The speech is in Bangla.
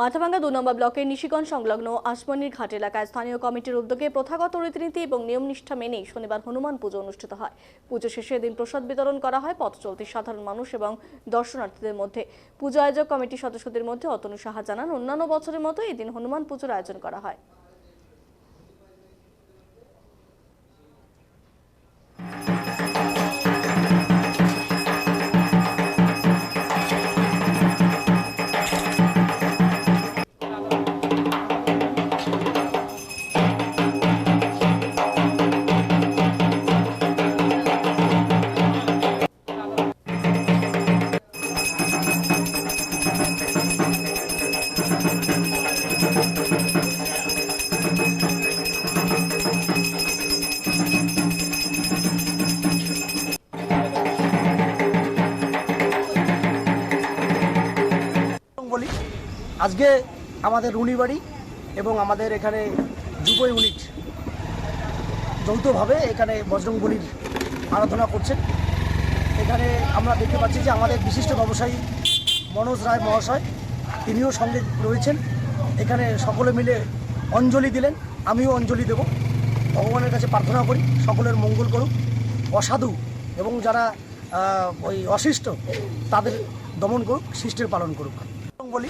মাথাভাঙ্গা দু নম্বর ব্লকের নিশিগঞ্জ সংলগ্ন আসমনির ঘাট এলাকায় স্থানীয় কমিটির উদ্যোগে প্রথাগত রীতিনীতি এবং নিয়মনিষ্ঠা মেনে শনিবার হনুমান পুজো অনুষ্ঠিত হয়। পুজো শেষে এদিন প্রসাদ বিতরণ করা হয় পথ চলতি সাধারণ মানুষ এবং দর্শনার্থীদের মধ্যে। পুজো আয়োজক কমিটির সদস্যদের মধ্যে অতনু সাহা জানান, অন্যান্য বছরের মতো এদিন হনুমান পুজোর আয়োজন করা হয়। বলি, আজকে আমাদের রুনিবাড়ি এবং আমাদের এখানে যুব ইউনিট যৌথভাবে এখানে বজরং বলির আরাধনা করছেন। এখানে আমরা দেখতে পাচ্ছি যে আমাদের বিশিষ্ট ব্যবসায়ী মনোজ রায় মহাশয়, তিনিও সঙ্গে রয়েছেন। এখানে সকলে মিলে অঞ্জলি দিলেন, আমিও অঞ্জলি দেব। ভগবানের কাছে প্রার্থনা করি, সকলের মঙ্গল করুক। অসাধু এবং যারা ওই অশিষ্ট, তাদের দমন করুক, শিষ্টের পালন করুক। বলি